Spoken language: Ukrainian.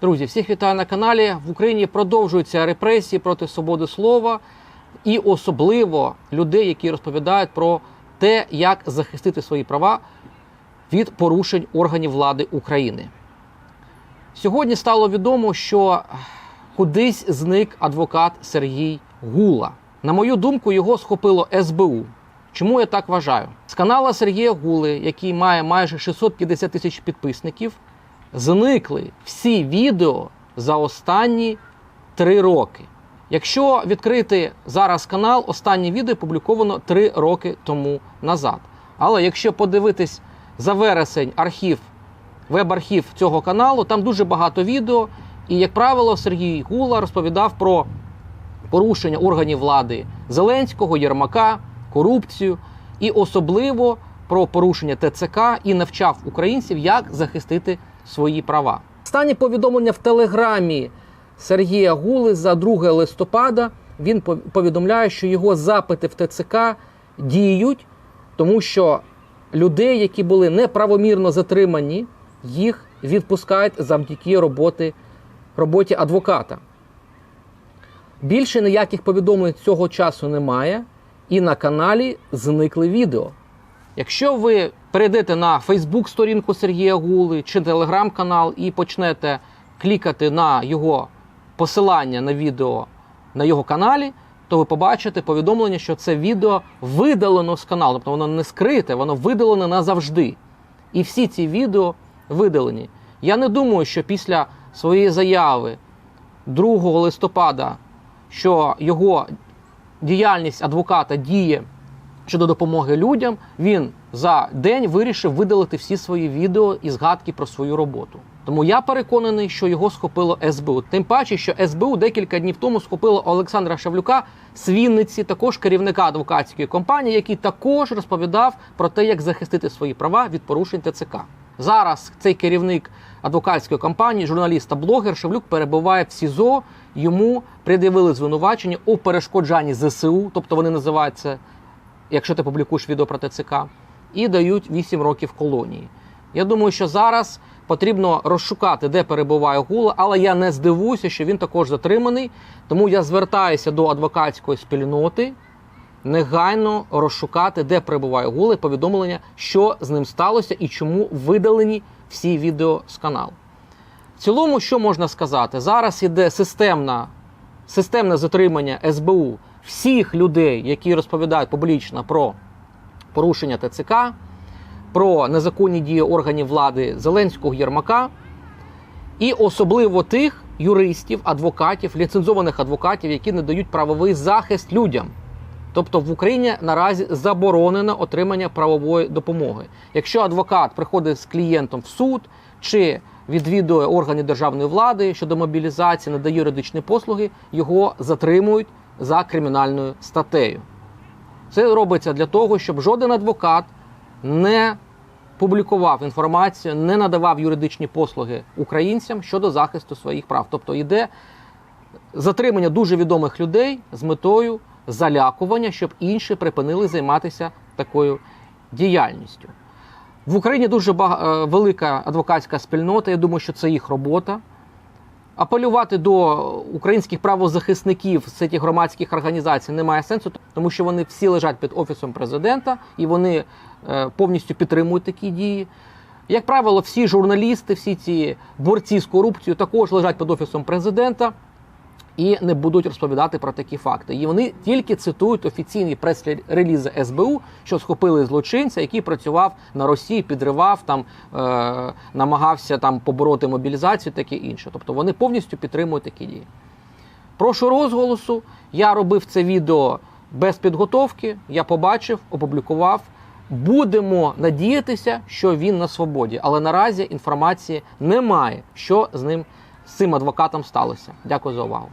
Друзі, всіх вітаю на каналі. В Україні продовжуються репресії проти свободи слова і особливо людей, які розповідають про те, як захистити свої права від порушень органів влади України. Сьогодні стало відомо, що кудись зник адвокат Сергій Гула. На мою думку, його схопило СБУ. Чому я так вважаю? З канала Сергія Гули, який має майже 650 тисяч підписників, зникли всі відео за останні три роки. Якщо відкрити зараз канал, останнє відео опубліковано три роки тому назад. Але якщо подивитись за вересень архів, веб-архів цього каналу, там дуже багато відео. І, як правило, Сергій Гула розповідав про порушення органів влади Зеленського, Єрмака, корупцію і особливо про порушення ТЦК і навчав українців, як захистити свої права. Останнє повідомлення в телеграмі Сергія Гули за 2 листопада. Він повідомляє, що його запити в ТЦК діють, тому що людей, які були неправомірно затримані, їх відпускають завдяки роботи, роботі адвоката. Більше ніяких повідомлень цього часу немає, і на каналі зникли відео. Якщо ви перейдете на Фейсбук сторінку Сергія Гули чи телеграм-канал і почнете клікати на його посилання на відео на його каналі, то ви побачите повідомлення, що це відео видалено з каналу. Тобто воно не скрите, воно видалено назавжди. І всі ці відео видалені. Я не думаю, що після своєї заяви 2 листопада, що його діяльність адвоката діє щодо допомоги людям, він за день вирішив видалити всі свої відео і згадки про свою роботу. Тому я переконаний, що його схопило СБУ. Тим паче, що СБУ декілька днів тому схопило Олександра Шавлюка з Вінниці, також керівника адвокатської компанії, який також розповідав про те, як захистити свої права від порушень ТЦК. Зараз цей керівник адвокатської компанії, журналіст та блогер Шевлюк перебуває в СІЗО. Йому пред'явили звинувачення у перешкоджанні ЗСУ, тобто вони називають це, якщо ти публікуєш відео про ТЦК, і дають 8 років колонії. Я думаю, що зараз потрібно розшукати, де перебуває Гула, але я не здивуюся, що він також затриманий. Тому я звертаюся до адвокатської спільноти негайно розшукати, де перебуває Гула, і повідомлення, що з ним сталося і чому видалені всі відео з каналу. В цілому, що можна сказати? Зараз іде системна, системне затримання СБУ всіх людей, які розповідають публічно про порушення ТЦК, про незаконні дії органів влади Зеленського Єрмака, і особливо тих юристів, адвокатів, ліцензованих адвокатів, які не дають правовий захист людям. Тобто в Україні наразі заборонено отримання правової допомоги. Якщо адвокат приходить з клієнтом в суд чи відвідує органи державної влади щодо мобілізації, надає юридичні послуги, його затримують за кримінальною статтею. Це робиться для того, щоб жоден адвокат не публікував інформацію, не надавав юридичні послуги українцям щодо захисту своїх прав. Тобто йде затримання дуже відомих людей з метою залякування, щоб інші припинили займатися такою діяльністю. В Україні дуже е, велика адвокатська спільнота. Я думаю, що це їх робота. Апелювати до українських правозахисників з цих громадських організацій немає сенсу, тому що вони всі лежать під офісом президента і вони е, повністю підтримують такі дії. Як правило, всі журналісти, всі ці борці з корупцією також лежать під офісом президента і не будуть розповідати про такі факти. І вони тільки цитують офіційні прес-релізи СБУ, що схопили злочинця, який працював на Росії, підривав там, е, намагався там побороти мобілізацію, таке інше. Тобто вони повністю підтримують такі дії. Прошу розголосу. Я робив це відео без підготовки. Я побачив, опублікував. Будемо надіятися, що він на свободі, але наразі інформації немає, що з ним з цим адвокатом сталося. Дякую за увагу.